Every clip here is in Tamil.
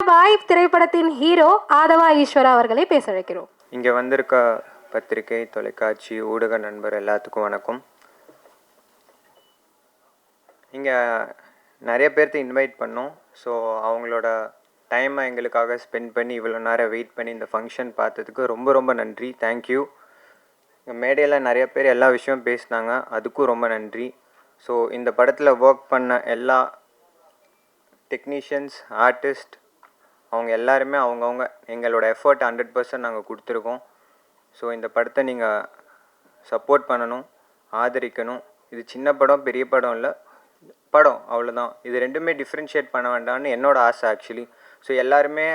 பாய் திரைப்படத்தின் ஹீரோ ஆதவா ஈஸ்வரா அவர்களை பேச அழைக்கிறோம். இங்கே வந்திருக்க பத்திரிகை தொலைக்காட்சி ஊடக நண்பர் எல்லாத்துக்கும் வணக்கம். இங்கே நிறைய பேர்த்த இன்வைட் பண்ணோம். ஸோ அவங்களோட டைமை எங்களுக்காக ஸ்பெண்ட் பண்ணி இவ்வளோ நேரம் வெயிட் பண்ணி இந்த ஃபங்க்ஷன் பார்த்ததுக்கு ரொம்ப ரொம்ப நன்றி. தேங்க்யூ இங்கே மேடையில் நிறைய பேர் எல்லா விஷயமும் பேசினாங்க. அதுக்கும் ரொம்ப நன்றி. ஸோ இந்த படத்தில் ஒர்க் பண்ண எல்லா டெக்னீஷியன்ஸ் ஆர்டிஸ்ட் அவங்க எல்லாருமே அவங்கவுங்க எங்களோட எஃபர்ட் ஹண்ட்ரட் பர்சன்ட் நாங்கள் கொடுத்துருக்கோம். ஸோ இந்த படத்தை நீங்கள் சப்போர்ட் பண்ணணும் ஆதரிக்கணும். இது சின்ன படம் பெரிய படம் இல்லை. படம் அவ்வளோதான் இது ரெண்டுமே டிஃப்ரென்ஷியேட் பண்ண வேண்டாம்னு என்னோட ஆசை ஆக்சுவலி ஸோ எல்லாருமே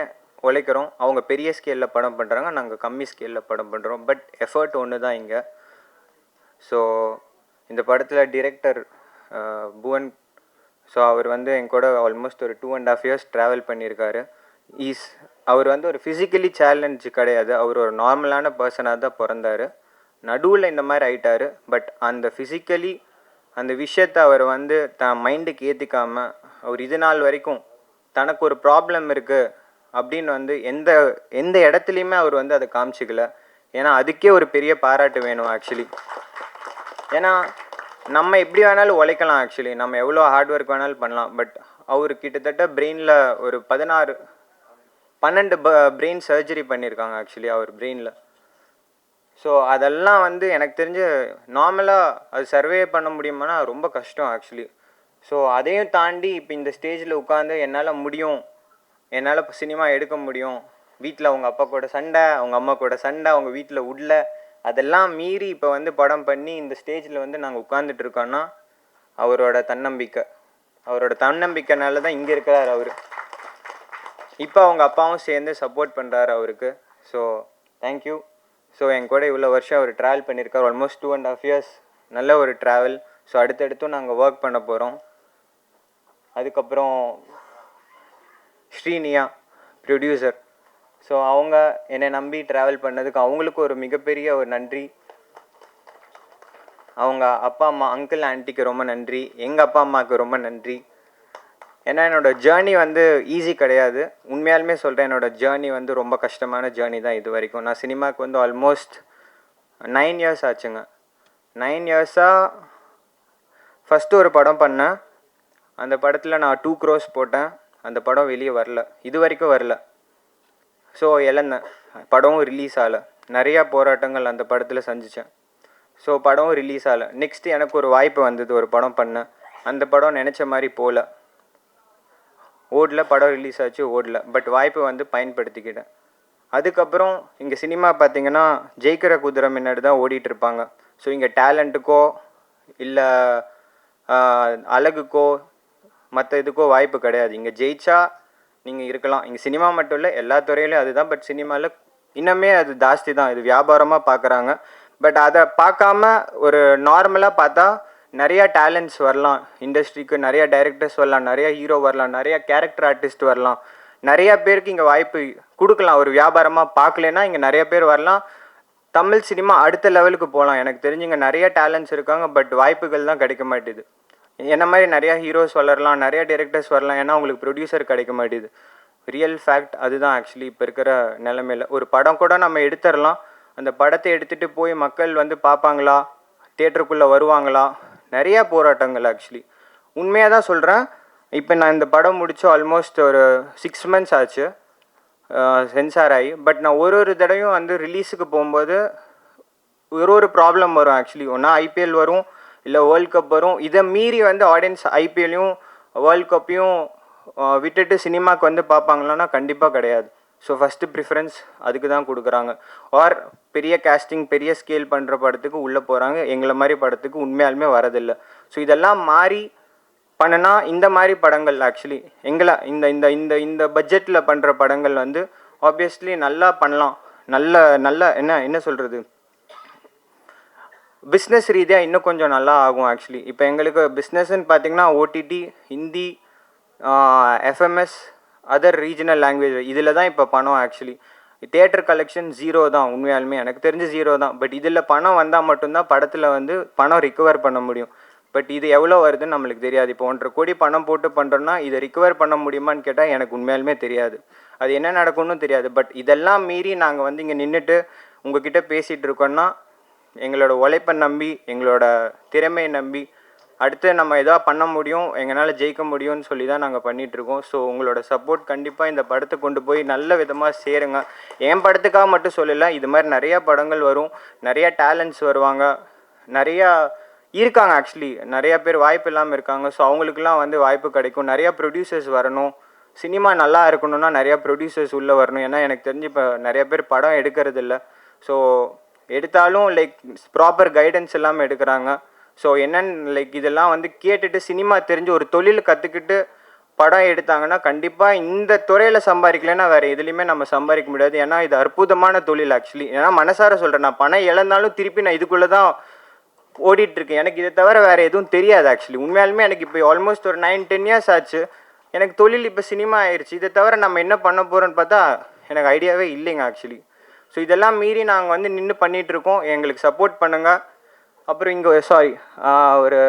உழைக்கிறோம். அவங்க பெரிய ஸ்கேலில் படம் பண்ணுறாங்க நாங்கள் கம்மி ஸ்கேலில் படம் பண்ணுறோம் பட் எஃபர்ட் ஒன்று தான் இங்கே. ஸோ இந்த படத்தில் டிரெக்டர் புவன். ஸோ அவர் வந்து என் கூட ஆல்மோஸ்ட் ஒரு two and half years travel பண்ணியிருக்காரு. ஈஸ் அவர் வந்து ஒரு ஃபிசிக்கலி சேலஞ்சு கிடையாது. அவர் ஒரு நார்மலான பர்சனாக தான் பிறந்தார். நடுவில் இந்த மாதிரி ஆயிட்டார். பட் அந்த ஃபிசிக்கலி அந்த விஷயத்தை அவர் வந்து தன் மைண்டுக்கு ஏற்றிக்காமல் அவர் இது நாள் வரைக்கும் தனக்கு ஒரு ப்ராப்ளம் இருக்குது அப்படின்னு வந்து எந்த எந்த இடத்துலையுமே அவர் வந்து அதை காமிச்சிக்கல. ஏன்னா அதுக்கே ஒரு பெரிய பாராட்டு வேணும் ஆக்சுவலி ஏன்னா நம்ம எப்படி வேணாலும் உழைக்கலாம் ஆக்சுவலி நம்ம எவ்வளோ ஹார்ட் ஒர்க் வேணாலும் பண்ணலாம். பட் அவர் கிட்டத்தட்ட பிரெயினில் ஒரு பதினாறு பன்னெண்டு ப பிரெயின் சர்ஜரி பண்ணியிருக்காங்க ஆக்சுவலி அவர் பிரெயினில் ஸோ அதெல்லாம் வந்து எனக்கு தெரிஞ்சு நார்மலாக அது சர்வே பண்ண முடியுமானா ரொம்ப கஷ்டம் ஆக்சுவலி ஸோ அதையும் தாண்டி இப்போ இந்த ஸ்டேஜில் உட்காந்து என்னால் முடியும். என்னால் இப்போ சினிமா எடுக்க முடியும். வீட்டில் அவங்க அப்பா கூட சண்டை அவங்க அம்மா கூட சண்டை அவங்க வீட்டில் உள்ள அதெல்லாம் மீறி இப்போ வந்து படம் பண்ணி இந்த ஸ்டேஜில் வந்து நாங்கள் உட்காந்துட்டு இருக்கோன்னா அவரோட தன்னம்பிக்கை. அவரோட தன்னம்பிக்கைனால தான் இங்கே இருக்கிறார் அவர். இப்போ அவங்க அப்பாவும் சேர்ந்து சப்போர்ட் பண்ணுறாரு அவருக்கு. ஸோ தேங்க்யூ ஸோ என் கூட இவ்வளோ வருஷம் அவர் ட்ராவல் பண்ணியிருக்கார் almost two and half years நல்ல ஒரு ட்ராவல் ஸோ அடுத்தடுத்தும் நாங்கள் ஒர்க் பண்ண போகிறோம் அதுக்கப்புறம் ஸ்ரீனியா ப்ரொடியூசர் ஸோ அவங்க என்னை நம்பி ட்ராவல் பண்ணதுக்கு அவங்களுக்கு ஒரு மிகப்பெரிய ஒரு நன்றி. அவங்க அப்பா அம்மா அங்கிள் ஆன்ட்டிக்கு ரொம்ப நன்றி. எங்கள் அப்பா அம்மாவுக்கு ரொம்ப நன்றி. ஏன்னா என்னோடய ஜேர்னி வந்து ஈஸி கிடையாது. உண்மையாலுமே சொல்கிறேன் என்னோடய ஜேர்னி வந்து ரொம்ப கஷ்டமான ஜேர்னி தான் இது வரைக்கும். நான் சினிமாவுக்கு வந்து ஆல்மோஸ்ட் நைன் இயர்ஸ் ஆச்சுங்க. நைன் இயர்ஸாக ஃபஸ்ட்டு ஒரு படம் பண்ணேன். அந்த படத்தில் நான் டூ க்ரோஸ் போட்டேன். அந்த படம் வெளியே வரல. இது வரைக்கும் வரல. ஸோ இழந்தேன். படமும் ரிலீஸ் ஆகலை. நிறையா போராட்டங்கள் அந்த படத்தில் சந்தித்தேன் ஸோ படமும் ரிலீஸ் ஆகலை. நெக்ஸ்ட்டு எனக்கு ஒரு வாய்ப்பு வந்தது. ஒரு படம் பண்ணேன். அந்த படம் நினச்ச மாதிரி போகல ஓடல படம் ரிலீஸ் ஆச்சு ஓடல. பட் வாய்ப்பு வந்து பயன்படுத்திக்கிட்டேன். அதுக்கப்புறம் இங்கே சினிமா பார்த்தீங்கன்னா ஜெயிக்கிற குதிரை முன்னாடி தான் ஓடிட்டு இருப்பாங்க. ஸோ இங்கே டேலண்ட்டுக்கோ இல்லை அழகுக்கோ மற்ற இதுக்கோ வாய்ப்பு கிடையாது. இங்கே ஜெயிச்சா நீங்கள் இருக்கலாம். இங்கே சினிமா மட்டும் இல்லை எல்லா துறையிலையும் அதுதான். பட் சினிமாவில் இன்னுமே அது ஜாஸ்தி தான். இது வியாபாரமாக பார்க்குறாங்க. பட் அதை பார்க்காம ஒரு நார்மலாக பார்த்தா நிறையா டேலண்ட்ஸ் வரலாம். இண்டஸ்ட்ரிக்கு நிறைய டைரக்டர்ஸ் வரலாம். நிறைய ஹீரோ வரலாம். நிறைய கேரக்டர் ஆர்டிஸ்ட் வரலாம். நிறைய பேருக்கு இங்கே வாய்ப்பு கொடுக்கலாம். ஒரு வியாபாரமாக பார்க்கலன்னா இங்கே நிறைய பேர் வரலாம். தமிழ் சினிமா அடுத்த லெவலுக்கு போகலாம். எனக்கு தெரிஞ்சு இங்கே நிறைய டேலண்ட்ஸ் இருக்காங்க பட் வாய்ப்புகள் தான் கிடைக்க மாட்டேது. என்ன மாதிரி நிறையா ஹீரோஸ் வளரலாம் நிறைய டேரக்டர்ஸ் வரலாம் ஏன்னா உங்களுக்கு ப்ரொடியூசர் கிடைக்க மாட்டேது. ரியல் ஃபேக்ட் அதுதான் ஆக்சுவலி இப்போ இருக்கிற நிலமையில. ஒரு படம் கூட நம்ம எடுத்துடலாம். அந்த படத்தை எடுத்துகிட்டு போய் மக்கள் வந்து பார்ப்பாங்களா? தேட்டருக்குள்ளே வருவாங்களா? நிறையா போராட்டங்கள் ஆக்சுவலி உண்மையாக தான் சொல்கிறேன் இப்போ நான் இந்த படம் முடிச்சு ஆல்மோஸ்ட் ஒரு சிக்ஸ் மந்த்ஸ் ஆச்சு. சென்சார் ஆகி. பட் நான் ஒரு ஒரு தடவையும் வந்து ரிலீஸுக்கு போகும்போது ஒரு ஒரு ப்ராப்ளம் வரும் ஆக்சுவலி ஒன்றா ஐபிஎல் வரும் இல்லை வேர்ல்ட் கப் வரும். இதை மீறி வந்து ஆடியன்ஸ் ஐபிஎல்லையும் வேர்ல்ட் கப்பையும் விட்டுட்டு சினிமாவுக்கு வந்து பார்ப்பாங்களான்னா கண்டிப்பாக கிடையாது. ஸோ ஃபஸ்ட்டு ப்ரிஃபரன்ஸ் அதுக்கு தான் கொடுக்குறாங்க. ஆர் பெரிய கேஸ்டிங் பெரிய ஸ்கேல் பண்ணுற படத்துக்கு உள்ளே போகிறாங்க எங்களை மாதிரி படத்துக்கு உண்மையாலுமே வரதில்லை. ஸோ இதெல்லாம் மாறி பண்ணனா இந்த மாதிரி படங்கள் ஆக்சுவலி எங்களை இந்த இந்த இந்த இந்த பட்ஜெட்டில் பண்ணுற படங்கள் வந்து ஆப்வியஸ்லி நல்லா பண்ணலாம். நல்ல நல்ல என்ன என்ன சொல்கிறது பிஸ்னஸ் ரீதியாக இன்னும் கொஞ்சம் நல்லா ஆகும் ஆக்சுவலி இப்போ எங்களுக்கு பிஸ்னஸ்ன்னு பார்த்தீங்கன்னா OTT Hindi films other regional language இதில் தான் இப்போ பணம் ஆக்சுவலி தேட்டர் கலெக்ஷன் ஜீரோ தான் உண்மையாலுமே. எனக்கு தெரிஞ்சு ஜீரோ தான். பட் இதில் பணம் வந்தால் மட்டும்தான் படத்தில் வந்து பணம் ரிகவர் பண்ண முடியும். பட் இது எவ்வளோ வருதுன்னு நம்மளுக்கு தெரியாது. இப்போ ஒன்றரை கோடி பணம் போட்டு பண்ணுறோன்னா இதை ரிகவர் பண்ண முடியுமான்னு கேட்டால் எனக்கு உண்மையாலுமே தெரியாது. அது என்ன நடக்கும்னு தெரியாது. பட் இதெல்லாம் மீறி நாங்கள் வந்து இங்கே நின்றுட்டு உங்ககிட்ட பேசிகிட்டு இருக்கோன்னா எங்களோட உழைப்பை நம்பி எங்களோட திறமையை நம்பி அடுத்து நம்ம எதா பண்ண முடியும் எங்களால் ஜெயிக்க முடியும்னு சொல்லி தான் நாங்கள் பண்ணிகிட்ருக்கோம் ஸோ உங்களோட சப்போர்ட் கண்டிப்பாக இந்த படத்தை கொண்டு போய் நல்ல விதமாக சேருங்க. என் படத்துக்காக மட்டும் சொல்லலை இது மாதிரி நிறையா படங்கள் வரும். நிறையா டேலண்ட்ஸ் வருவாங்க. நிறையா இருக்காங்க ஆக்சுவலி நிறையா பேர் வாய்ப்பு இல்லாமல் இருக்காங்க. ஸோ அவங்களுக்குலாம் வந்து வாய்ப்பு கிடைக்கும். நிறையா ப்ரொடியூசர்ஸ் வரணும். சினிமா நல்லா இருக்கணும்னா நிறையா ப்ரொடியூசர்ஸ் உள்ளே வரணும். ஏன்னா எனக்கு தெரிஞ்சு இப்போ நிறைய பேர் படம் எடுக்கிறது இல்லை ஸோ எடுத்தாலும் லைக் ப்ராப்பர் கைடன்ஸ் இல்லாமல் எடுக்கிறாங்க. ஸோ என்னன்னு லைக் இதெல்லாம் வந்து கேட்டுட்டு சினிமா தெரிஞ்சு ஒரு தொழில் கற்றுக்கிட்டு படம் எடுத்தாங்கன்னா கண்டிப்பாக இந்த துறையில் சம்பாதிக்கலன்னா வேறு எதுலேயுமே நம்ம சம்பாதிக்க முடியாது. ஏன்னா இது அற்புதமான தொழில் ஆக்சுவலி ஏன்னா மனசார சொல்கிறேன் நான் பணம் இழந்தாலும் திருப்பி நான் இதுக்குள்ளே தான் ஓடிட்டுருக்கேன். எனக்கு இதை தவிர வேறு எதுவும் தெரியாது ஆக்சுவலி உண்மையாலுமே எனக்கு இப்போ ஆல்மோஸ்ட் ஒரு நைன் டென் இயர்ஸ் ஆச்சு. எனக்கு தொழில் இப்போ சினிமா ஆயிடுச்சு இதை தவிர நம்ம என்ன பண்ண போகிறோன்னு பார்த்தா எனக்கு ஐடியாவே இல்லைங்க ஆக்சுவலி ஸோ இதெல்லாம் மீறி நாங்கள் வந்து நின்று பண்ணிகிட்டு இருக்கோம் எங்களுக்கு சப்போர்ட் பண்ணுங்கள் அப்புறம் இங்கே சாரி ஒரு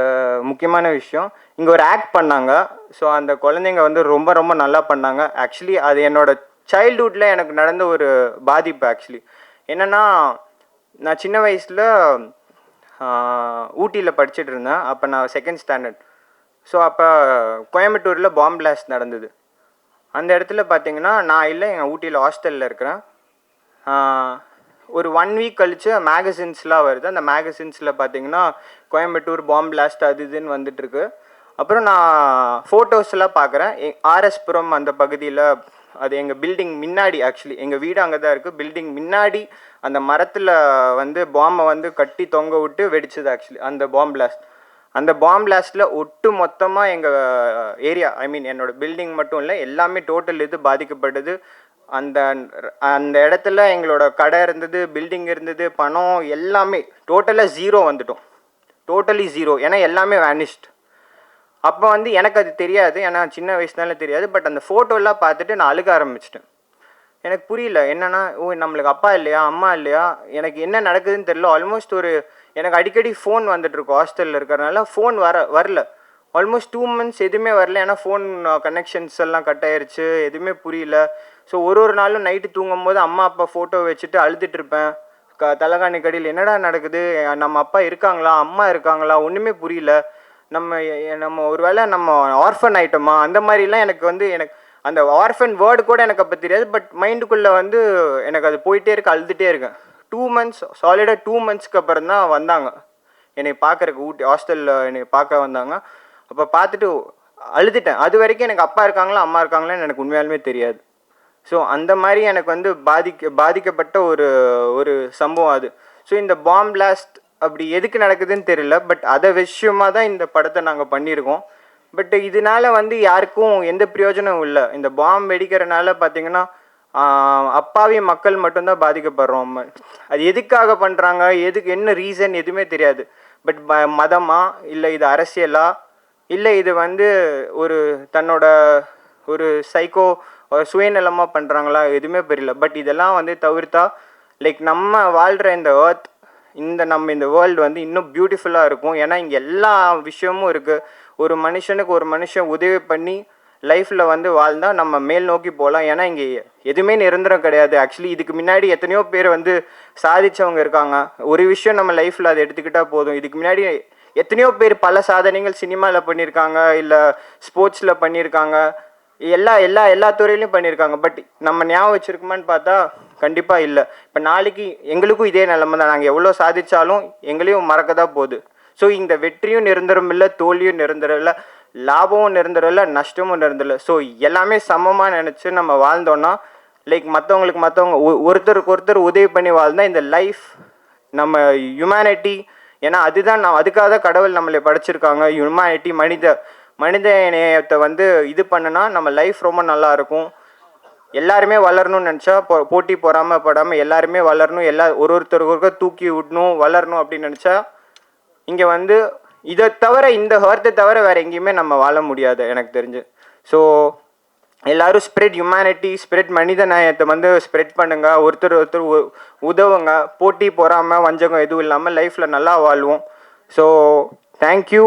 முக்கியமான விஷயம். இங்கே ஒரு ஆக்ட் பண்ணாங்க. ஸோ அந்த குழந்தைங்க வந்து ரொம்ப ரொம்ப நல்லா பண்ணாங்க. ஆக்சுவலி அது என்னோடய சைல்ட்ஹுட்டில் எனக்கு நடந்த ஒரு பாதிப்பு ஆக்சுவலி என்னென்னா நான் சின்ன வயசில் ஊட்டியில் படிச்சுட்டு இருந்தேன். அப்போ நான் செகண்ட் ஸ்டாண்டர்ட் ஸோ அப்போ கோயம்புத்தூரில் பாம்பு பிளாஸ்ட் நடந்தது. அந்த இடத்துல பார்த்தீங்கன்னா நான் இல்லை எங்கள் ஊட்டியில் ஹாஸ்டலில் இருக்கிறேன். ஒரு ஒன் வீக் கழிச்சு மேகசின்ஸ்லாம் வருது. அந்த மேகசின்ஸில் பார்த்தீங்கன்னா கோயம்புத்தூர் பாம் பிளாஸ்ட் அது இதுன்னு வந்துட்டுருக்கு. அப்புறம் நான் ஃபோட்டோஸ்லாம் பார்க்குறேன் ஆர்எஸ்புரம் அந்த பகுதியில் அது எங்கள் பில்டிங் முன்னாடி ஆக்சுவலி எங்கள் வீடு அங்கே தான் இருக்குது பில்டிங் முன்னாடி அந்த மரத்தில் வந்து பாம்பை வந்து கட்டி தொங்க விட்டு வெடிச்சது ஆக்சுவலி அந்த பாம் பிளாஸ்ட் அந்த பாம் பிளாஸ்டில் ஒட்டு மொத்தமாக எங்கள் ஏரியா ஐ மீன் என்னோட பில்டிங் மட்டும் இல்லை எல்லாமே டோட்டல் இது பாதிக்கப்பட்டது. அந்த அந்த இடத்துல எங்களோட கடை இருந்தது பில்டிங் இருந்தது பணம் எல்லாமே டோட்டலாக ஜீரோ வந்துட்டோம். டோட்டலி ஜீரோ ஏன்னா எல்லாமே வேனிஸ்ட் அப்போ வந்து எனக்கு அது தெரியாது. ஏன்னா சின்ன வயசுனால தெரியாது. பட் அந்த ஃபோட்டோலாம் பார்த்துட்டு நான் அழுக ஆரம்பிச்சிட்டேன். எனக்கு புரியல. என்னென்னா ஓ நம்மளுக்கு அப்பா இல்லையா? அம்மா இல்லையா? எனக்கு என்ன நடக்குதுன்னு தெரியல. ஆல்மோஸ்ட் ஒரு எனக்கு அடிக்கடி ஃபோன் வந்துட்டுருக்கோம் ஹாஸ்டலில் இருக்கிறனால ஃபோன் வர வரல. ஆல்மோஸ்ட் டூ மந்த்ஸ் எதுவுமே வரல. ஏன்னா ஃபோன் கனெக்ஷன்ஸ் எல்லாம் கட் ஆயிருச்சு. எதுவுமே புரியல. ஸோ ஒரு ஒரு நாளும் நைட்டு தூங்கும்போது அம்மா அப்பா ஃபோட்டோ வச்சுட்டு அழுதுட்டு இருப்பேன். க தலைகாணி கடியில் என்னடா நடக்குது? நம்ம அப்பா இருக்காங்களா? அம்மா இருக்காங்களா? ஒன்றுமே புரியல. நம்ம நம்ம ஒரு நம்ம நம்ம ஆர்ஃபன் ஆயிட்டோமா? அந்த மாதிரிலாம் எனக்கு வந்து எனக்கு அந்த ஆர்ஃபன் வேர்டு கூட எனக்கு அப்போ தெரியாது. பட் மைண்டுக்குள்ளே வந்து எனக்கு அது போயிட்டே இருக்கு அழுதுகிட்டே இருக்கேன் டூ மந்த்ஸ் சாலிடாக டூ மந்த்ஸ்க்கு அப்புறம் தான் வந்தாங்க. என்னை பார்க்குறக்கு ஊட்டி ஹாஸ்டலில் என்னை பார்க்க வந்தாங்க. அப்போ பார்த்துட்டு அழுதுட்டேன். அது வரைக்கும் எனக்கு அப்பா இருக்காங்களா அம்மா இருக்காங்களான்னு எனக்கு உண்மையாலுமே தெரியாது. ஸோ அந்த மாதிரி எனக்கு வந்து பாதிக்க பாதிக்கப்பட்ட ஒரு ஒரு சம்பவம் அது. ஸோ இந்த பாம் பிளாஸ்ட் அப்படி எதுக்கு நடக்குதுன்னு தெரியல பட் அதை விஷயமா தான் இந்த படத்தை நாங்கள் பண்ணியிருக்கோம். பட் இதனால வந்து யாருக்கும் எந்த பிரயோஜனமும் இல்லை. இந்த பாம் வெடிக்கிறனால பார்த்தீங்கன்னா அப்பாவி மக்கள் மட்டும்தான் பாதிக்கப்படுறோம். அது எதுக்காக பண்ணுறாங்க எதுக்கு என்ன ரீசன் எதுவுமே தெரியாது. பட் மதமா? இல்லை இது அரசியலா? இல்லை இது வந்து ஒரு தன்னோட ஒரு சைக்கோ சுயநலமாக பண்ணுறாங்களா எதுவுமே புரியல. பட் இதெல்லாம் வந்து தவிர்த்தா லைக் நம்ம வாழ்கிற இந்த ஏர்த் இந்த நம்ம இந்த வேர்ல்டு வந்து இன்னும் பியூட்டிஃபுல்லாக இருக்கும். ஏன்னா இங்கே எல்லா விஷயமும் இருக்குது ஒரு மனுஷனுக்கு ஒரு மனுஷன் உதவி பண்ணி லைஃப்பில் வந்து வாழ்ந்தால் நம்ம மேல் நோக்கி போகலாம். ஏன்னா இங்கே எதுவுமே நிரந்தரம் கிடையாது. ஆக்சுவலி இதுக்கு முன்னாடி எத்தனையோ பேர் வந்து சாதித்தவங்க இருக்காங்க. ஒரு விஷயம் நம்ம லைஃப்பில் அதை எடுத்துக்கிட்டால் போதும். இதுக்கு முன்னாடி எத்தனையோ பேர் பல சாதனைகள் சினிமாவில் பண்ணியிருக்காங்க இல்லை ஸ்போர்ட்ஸில் பண்ணியிருக்காங்க. எல்லா எல்லா எல்லா துறையிலையும் பண்ணியிருக்காங்க. பட் நம்ம ஞாபகம் வச்சிருக்கோமான்னு பார்த்தா கண்டிப்பாக இல்லை. இப்போ நாளைக்கு எங்களுக்கும் இதே நிலமை தான். நாங்கள் எவ்வளோ சாதித்தாலும் எங்களையும் மறக்க தான் போகுது. ஸோ இந்த வெற்றியும் நிரந்தரம் இல்லை தோல்வியும் நிரந்தரம் இல்லை லாபமும் நிரந்தரம் இல்லை நஷ்டமும் நிரந்தரம் இல்லை. ஸோ எல்லாமே சமமாக நினச்சி நம்ம வாழ்ந்தோன்னா லைக் மற்றவங்களுக்கு மற்றவங்க ஒருத்தருக்கு ஒருத்தர் உதவி பண்ணி வாழ்ந்தால் இந்த லைஃப் நம்ம ஹியூமனிட்டி ஏன்னா அதுதான் நான் அதுக்காக தான் கடவுள் நம்மளை படைச்சிருக்காங்க. ஹியூமனிட்டி மனித மனித நேயத்தை வந்து இது பண்ணுனா நம்ம லைஃப் ரொம்ப நல்லா இருக்கும் எல்லாருமே வளரணும்னு நினச்சா போ போட்டி பொறாமல் படாமல் எல்லாருமே வளரணும். எல்லா ஒரு ஒருத்தருக்கு ஒருத்தர் தூக்கி விடணும் வளரணும் அப்படின்னு நினச்சா இங்கே வந்து இதை தவிர இந்த ஹர்த்தை தவிர வேறு எங்கேயுமே நம்ம வாழ முடியாது எனக்கு தெரிஞ்சு. ஸோ எல்லாரும் ஸ்ப்ரெட் ஹியூமனிட்டி ஸ்ப்ரெட் மனித நேயத்தை வந்து ஸ்ப்ரெட் பண்ணுங்க. ஒருத்தர் ஒருத்தர் உ- உதவுங்க. போட்டி பொறாமல் வஞ்சகம் எதுவும் இல்லாமல் லைஃப்பில் நல்லா வாழ்வோம். ஸோ தேங்க்யூ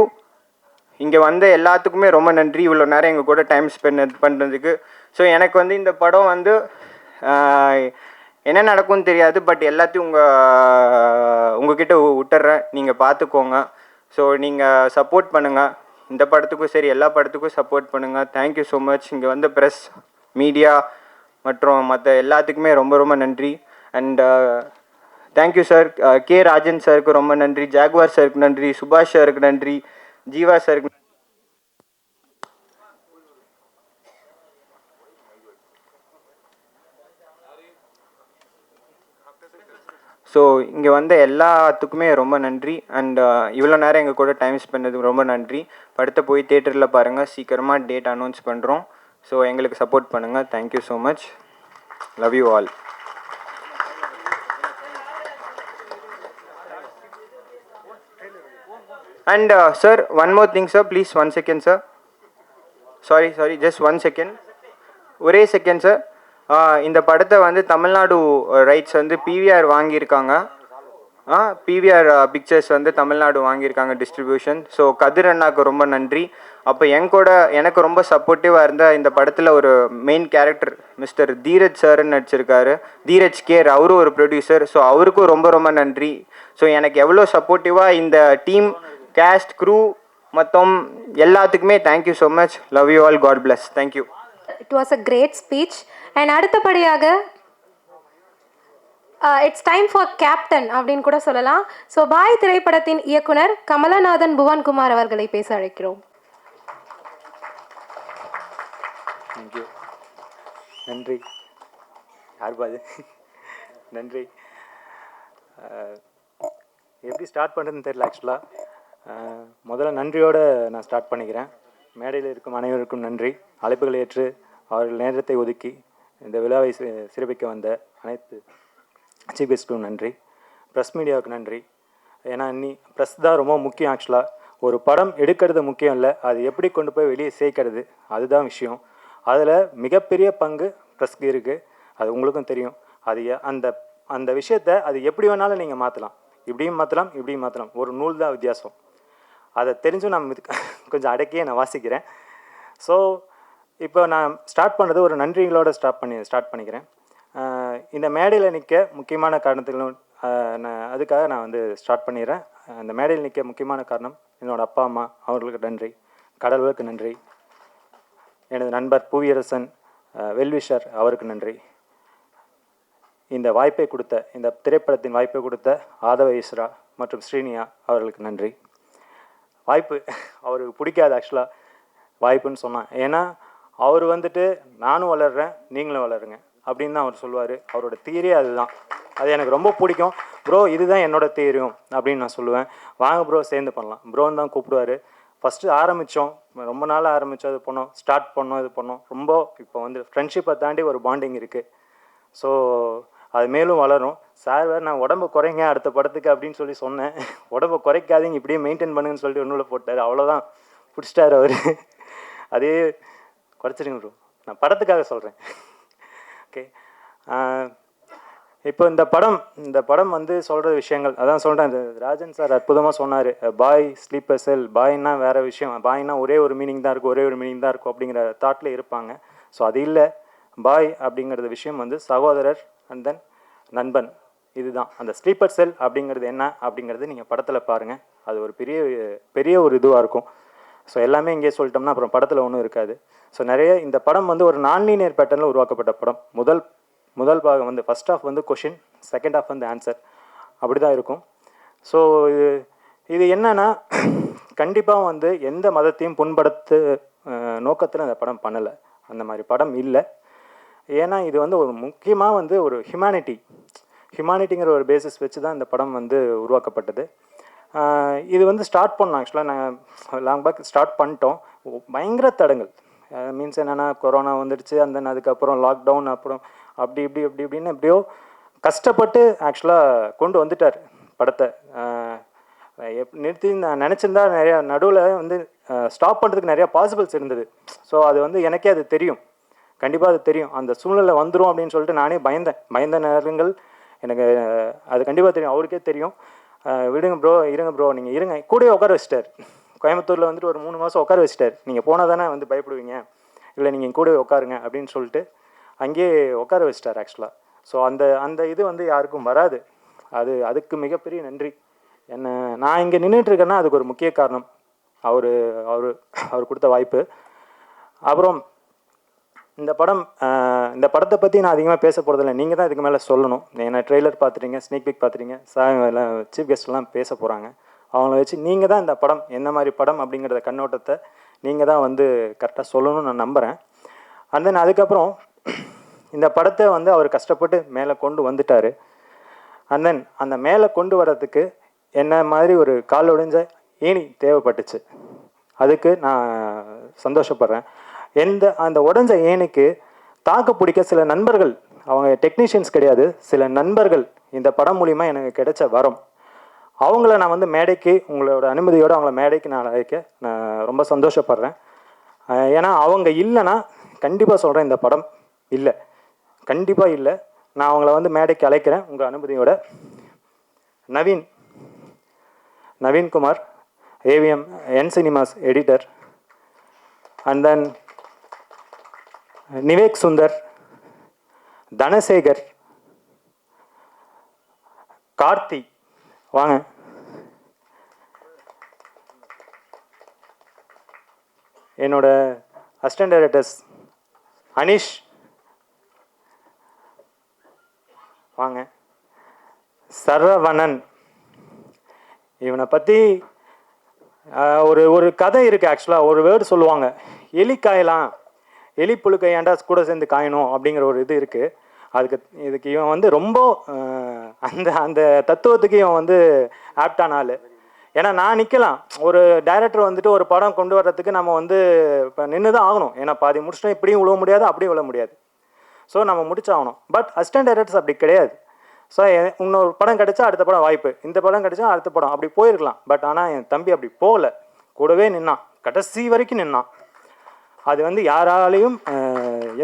இங்கே வந்த எல்லாத்துக்குமே ரொம்ப நன்றி. இவ்வளோ நேரம் எங்கள் கூட டைம் ஸ்பெண்ட் பண்ணுறதுக்கு ஸோ எனக்கு வந்து இந்த படம் வந்து என்ன நடக்கும்னு தெரியாது பட் எல்லாத்தையும் உங்கள் உங்ககிட்ட விட்டுறேன் நீங்கள் பார்த்துக்கோங்க ஸோ நீங்கள் சப்போர்ட் பண்ணுங்கள் இந்த படத்துக்கும் சரி எல்லா படத்துக்கும் சப்போர்ட் பண்ணுங்கள் தேங்க்யூ ஸோ மச் இங்கே வந்து ப்ரெஸ் மீடியா மற்றும் மற்ற எல்லாத்துக்குமே ரொம்ப ரொம்ப நன்றி. And thank you sir K. Rajan சாருக்கு ரொம்ப நன்றி. ஜாகுவார் சாருக்கு நன்றி. சுபாஷ் சாருக்கு நன்றி. ஜீவா சாருக்கு ஸோ இங்கே வந்த எல்லாத்துக்குமே ரொம்ப நன்றி. அண்ட் uh, இவ்வளோ நேரம் எங்கள் கூட டைம் ஸ்பெண்டதுக்கு ரொம்ப நன்றி. படத்தை போய் தேட்டரில் பாருங்கள் சீக்கிரமாக டேட் அனௌன்ஸ் பண்ணுறோம் ஸோ எங்களுக்கு சப்போர்ட் பண்ணுங்கள் thank you so much love you all and sir one more thing sir please one second sir sorry sorry just one second ஒரே செகண்ட் சார் இந்த படத்தை வந்து தமிழ்நாடு uh, ரைட்ஸ் வந்து பிவிஆர் வாங்கியிருக்காங்க. ஆ பிவிஆர் பிக்சர்ஸ் uh, வந்து தமிழ்நாடு வாங்கியிருக்காங்க டிஸ்ட்ரிபியூஷன் ஸோ கதிர் அண்ணாக்கு ரொம்ப நன்றி. அப்போ என் கூட எனக்கு ரொம்ப சப்போர்ட்டிவாக இருந்த இந்த படத்தில் ஒரு மெயின் கேரக்டர் மிஸ்டர் தீரஜ் சார்னு நடிச்சிருக்காரு. தீரஜ் கேர் அவரும் ஒரு ப்ரொடியூசர் ஸோ அவருக்கும் ரொம்ப ரொம்ப நன்றி. ஸோ எனக்கு எவ்வளோ சப்போர்ட்டிவாக இந்த டீம் கேஸ்ட் க்ரூ மொத்தம் எல்லாத்துக்குமே thank you so much love you all God bless thank you it was a great speech and அடுத்தபடியாக இட்ஸ் டைம் ஃபார் கேப்டன் அப்படின்னு கூட சொல்லலாம். ஸோ பாய் திரைப்படத்தின் இயக்குனர் கமலநாதன் புவன்குமார் அவர்களை பேச அழைக்கிறோம். தேங்க்யூ நன்றி. யார் பாது நன்றி. அஹ், எப்படி ஸ்டார்ட் பண்ணுறதுன்னு தெரியல ஆக்சுவலாக முதல்ல நன்றியோடு நான் ஸ்டார்ட் பண்ணிக்கிறேன். மேடையில் இருக்கும் அனைவருக்கும் நன்றி. அழைப்புகள் ஏற்று அவர்கள் நேரத்தை ஒதுக்கி இந்த விழாவை சிறப்பிக்க வந்த அனைத்து சீஃப் கெஸ்ட்டுக்கும் நன்றி. ப்ரெஸ் மீடியாவுக்கு நன்றி. ஏன்னா நீ ப்ரெஸ் தான் ரொம்ப முக்கியம் ஆக்சுவலாக ஒரு படம் எடுக்கிறது முக்கியம் இல்லை. அது எப்படி கொண்டு போய் வெளியே சேர்க்கறது அதுதான் விஷயம். அதில் மிகப்பெரிய பங்கு ப்ரெஸ்க்கு இருக்குது அது உங்களுக்கும் தெரியும். அது அந்த அந்த விஷயத்தை அது எப்படி வேணாலும் நீங்கள் மாற்றலாம் இப்படியும் மாற்றலாம் இப்படியும் மாற்றலாம் ஒரு நூல் தான் வித்தியாசம். அதை தெரிஞ்சும் நான் கொஞ்சம் அடக்கியே நான் வாசிக்கிறேன். ஸோ இப்போ நான் ஸ்டார்ட் பண்ணுறது ஒரு நன்றிகளோட ஸ்டார்ட் பண்ணி ஸ்டார்ட் பண்ணிக்கிறேன். இந்த மேடையில் நிற்க முக்கியமான காரணத்துகளும் நான் அதுக்காக நான் வந்து ஸ்டார்ட் பண்ணிடுறேன் அந்த மேடையில் நிற்க முக்கியமான காரணம் என்னோட அப்பா அம்மா அவர்களுக்கு நன்றி. கடவுளுக்கு நன்றி. எனது நண்பர் புவியரசன் வெல்விஷர் அவருக்கு நன்றி. இந்த வாய்ப்பை கொடுத்த இந்த திரைப்படத்தின் வாய்ப்பை கொடுத்த ஆதவ ஈஸ்வரா மற்றும் ஸ்ரீனியா அவர்களுக்கு நன்றி. வாய்ப்பு அவருக்கு பிடிக்காது ஆக்சுவலாக வாய்ப்புன்னு சொன்னான் ஏன்னா அவர் வந்துட்டு நானும் வளர்றேன் நீங்களும் வளருங்க அப்படின்னு தான் அவர் சொல்லுவார். அவரோட தீரே அதுதான். அது எனக்கு ரொம்ப பிடிக்கும். ப்ரோ இதுதான் என்னோட தீரியம் அப்படின்னு நான் சொல்லுவேன். வாங்க ப்ரோ சேர்ந்து பண்ணலாம். ப்ரோன்னு தான் கூப்பிடுவாரு. ஃபஸ்ட்டு ஆரம்பித்தோம் ரொம்ப நாள் ஆரம்பித்தோம் இது பண்ணோம். ஸ்டார்ட் பண்ணோம் இது பண்ணோம். ரொம்ப இப்போ வந்து ஃப்ரெண்ட்ஷிப்பை தாண்டி ஒரு பாண்டிங் இருக்குது ஸோ அது மேலும் வளரும். சார் வேறு நான் உடம்பு குறைங்க அடுத்த படத்துக்கு அப்படின்னு சொல்லி சொன்னேன். உடம்பு குறைக்காதீங்க இப்படியே மெயின்டைன் பண்ணுங்கன்னு சொல்லிட்டு ஒன்றும் போட்டார். அவ்வளோதான் பிடிச்சிட்டார் அவர். அதே குறைச்சிருங்க ப்ரோ நான் படத்துக்காக சொல்கிறேன் ஓகே இப்போ இந்த படம் இந்த படம் வந்து சொல்கிற விஷயங்கள் அதான் சொல்கிறேன் இந்த ராஜன் சார் அற்புதமாக சொன்னார். பாய் ஸ்லீப்பர் செல் பாய்னா வேறு விஷயம். பாய்னா ஒரே ஒரு மீனிங் தான் இருக்கும். ஒரே ஒரு மீனிங் தான் இருக்கும் அப்படிங்கிற தாட்டில் இருப்பாங்க. ஸோ அது இல்லை. பாய் அப்படிங்கிறது விஷயம் வந்து சகோதரர் அண்ட் தென் நண்பன். இதுதான். அந்த ஸ்லீப்பர் செல் அப்படிங்கிறது என்ன? அப்படிங்கிறது நீங்கள் படத்தில் பாருங்கள் அது ஒரு பெரிய பெரிய ஒரு இதுவாக இருக்கும். ஸோ எல்லாமே இங்கே சொல்லிட்டோம்னா அப்புறம் படத்தில் ஒன்றும் இருக்காது. ஸோ நிறைய இந்த படம் வந்து ஒரு நான்லீனியர் பேட்டர்னில் உருவாக்கப்பட்ட படம். முதல் முதல் பாகம் வந்து ஃபஸ்ட் ஆஃப் வந்து கொஷின் செகண்ட் ஆஃப் வந்து ஆன்சர் அப்படி தான் இருக்கும். ஸோ இது இது என்னன்னா கண்டிப்பாக வந்து எந்த மதத்தையும் புண்படுத்து நோக்கத்தில் அந்த படம் பண்ணலை. அந்த மாதிரி படம் இல்லை. ஏன்னா இது வந்து ஒரு முக்கியமாக வந்து ஒரு ஹியூமனிட்டி ஹியூமானிட்டிங்கிற ஒரு பேசிஸ் வச்சு தான் இந்த படம் வந்து உருவாக்கப்பட்டது. இது வந்து ஸ்டார்ட் பண்ணோம் ஆக்சுவலாக நாங்கள் லாங் பேக் ஸ்டார்ட் பண்ணிட்டோம். பயங்கர தடங்கள். மீன்ஸ் என்னென்னா கொரோனா வந்துடுச்சு அந்த அதுக்கப்புறம் லாக்டவுன் அப்புறம் அப்படி இப்படி இப்படி இப்படின்னு எப்படியோ கஷ்டப்பட்டு ஆக்சுவலாக கொண்டு வந்துட்டார் படத்தை. எப் நிறுத்தி நான் நினச்சிருந்தா நிறையா நடுவில் வந்து ஸ்டாப் பண்ணுறதுக்கு நிறையா பாசிபிள்ஸ் இருந்தது. ஸோ அது வந்து எனக்கே அது தெரியும். கண்டிப்பாக அது தெரியும். அந்த சூழ்நிலை வந்துடும் அப்படின்னு சொல்லிட்டு நானே பயந்தேன். பயந்த நேரங்கள் எனக்கு அது கண்டிப்பாக தெரியும். அவருக்கே தெரியும். விடுங்க ப்ரோ இருங்க ப்ரோ நீங்கள் இருங்க. கூடயே உட்கார வச்சிட்டார். கோயம்புத்தூரில் வந்துட்டு ஒரு மூணு மாதம் உட்கார வச்சிட்டார். நீங்கள் போனால் தானே வந்து பயப்படுவீங்க. இல்லை நீங்கள் கூட உட்காருங்க அப்படின்னு சொல்லிட்டு அங்கேயே உட்கார வச்சிட்டார் ஆக்சுவலாக ஸோ அந்த அந்த இது வந்து யாருக்கும் வராது. அது அதுக்கு மிகப்பெரிய நன்றி. என்ன நான் இங்கே நின்றுட்டு இருக்கேன்னா அதுக்கு ஒரு முக்கிய காரணம். அவர் அவர் அவர் கொடுத்த வாய்ப்பு. அப்புறம் இந்த படம் இந்த படத்தை பற்றி நான் அதிகமாக பேச போகிறதில்ல நீங்கள் தான் இதுக்கு மேலே சொல்லணும். ஏன்னா ட்ரெய்லர் பார்த்துட்டீங்க ஸ்னீக் பிக் பார்த்துட்டீங்க சார் எல்லாம் சீஃப் கெஸ்ட்லாம் பேச போகிறாங்க அவங்கள வச்சு நீங்கள் தான் இந்த படம் என்ன மாதிரி படம் அப்படிங்கிறத கண்ணோட்டத்தை நீங்கள் தான் வந்து கரெக்டாக சொல்லணும்னு நான் நம்புகிறேன் அண்ட் தென் அதுக்கப்புறம் இந்த படத்தை வந்து அவர் கஷ்டப்பட்டு மேலே கொண்டு வந்துட்டார். அண்ட் தென் அந்த மேலே கொண்டு வர்றதுக்கு என்ன மாதிரி ஒரு கால் ஒடிஞ்ச ஏணி தேவைப்பட்டுச்சு. அதுக்கு நான் சந்தோஷப்படுறேன். எந்த அந்த உடஞ்ச ஏணிக்கு தாக்கு பிடிக்க சில நண்பர்கள் அவங்க டெக்னீஷியன்ஸ் கிடையாது சில நண்பர்கள் இந்த படம் மூலிமா எனக்கு கிடைச்ச வரம். அவங்கள நான் வந்து மேடைக்கு உங்களோட அனுமதியோடு அவங்கள மேடைக்கு நான் அழைக்க நான் ரொம்ப சந்தோஷப்படுறேன். ஏன்னா அவங்க இல்லைன்னா கண்டிப்பாக சொல்கிறேன் இந்த படம் இல்லை. கண்டிப்பாக இல்லை. நான் அவங்கள வந்து மேடைக்கு அழைக்கிறேன் உங்கள் அனுமதியோட. Naveen Naveenkumar AVM N cinemas editor and then Nivek Sundar Dhanasekar Karthi. வாங்க. என்னோட அசிஸ்டன்ட் டைரக்டர்ஸ் அனிஷ். வாங்க. சரவணன். இவனை பற்றி ஒரு ஒரு கதை இருக்குது ஆக்சுவலாக ஒரு வேர்டு சொல்லுவாங்க. எலிக்காயலாம் எலி புழுக்கை ஏன்டா கூட சேர்ந்து காயணும் அப்படிங்கிற ஒரு இது இருக்குது அதுக்கு இதுக்கு இவன் வந்து ரொம்ப அந்த அந்த தத்துவத்துக்கு இவன் வந்து ஆப்டான ஆள். ஏன்னா நான் நிற்கலாம் ஒரு டைரக்டர் வந்துட்டு ஒரு படம் கொண்டு வர்றதுக்கு நம்ம வந்து இப்போ நின்று தான் ஆகணும். ஏன்னா பாதி முடிச்சிட்டோம் இப்படியும் விழ முடியாது அப்படியும் விழ முடியாது. ஸோ நம்ம முடிச்சாகணும். பட் அசிஸ்டன்ட் டைரக்டர்ஸ் அப்படி கிடையாது. ஸோ இன்னொரு படம் கிடைச்சா அடுத்த படம் வாய்ப்பு. இந்த படம் கிடைச்சா அடுத்த படம். அப்படி போயிருக்கலாம். பட் ஆனால் என் தம்பி அப்படி போகல. கூடவே நின்னான். கடைசி வரைக்கும் நின்னான். அது வந்து யாராலையும்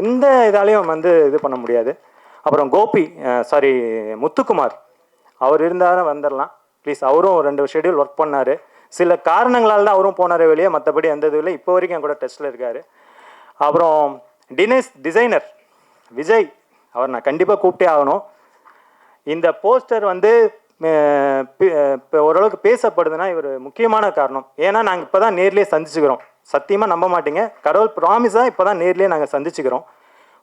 எந்த இதாலையும் வந்து இது பண்ண முடியாது. அப்புறம் கோபி சாரி முத்துக்குமார். அவர் இருந்தாலும் வந்துடலாம் ப்ளீஸ் அவரும் ரெண்டு ஷெட்யூல் ஒர்க் பண்ணார். சில காரணங்களால் தான் அவரும் போனார் வெளியே. மற்றபடி எந்த இதுவும் இல்லை. இப்போ வரைக்கும் என் கூட டெஸ்ட்டில் இருக்கார். அப்புறம் டினேஷ் டிசைனர் விஜய். அவர் நான் கண்டிப்பாக கூப்பிட்டே ஆகணும். இந்த போஸ்டர் வந்து இப்போ ஓரளவுக்கு பேசப்படுதுன்னா இவர் முக்கியமான காரணம். ஏன்னா நாங்கள் இப்போ தான் நேர்லேயே சந்திச்சுக்கிறோம். சத்தியமாக நம்ப மாட்டீங்க. கடவுள் ப்ராமிஸாக இப்போ தான் நேர்லேயே நாங்கள் சந்திச்சுக்கிறோம்.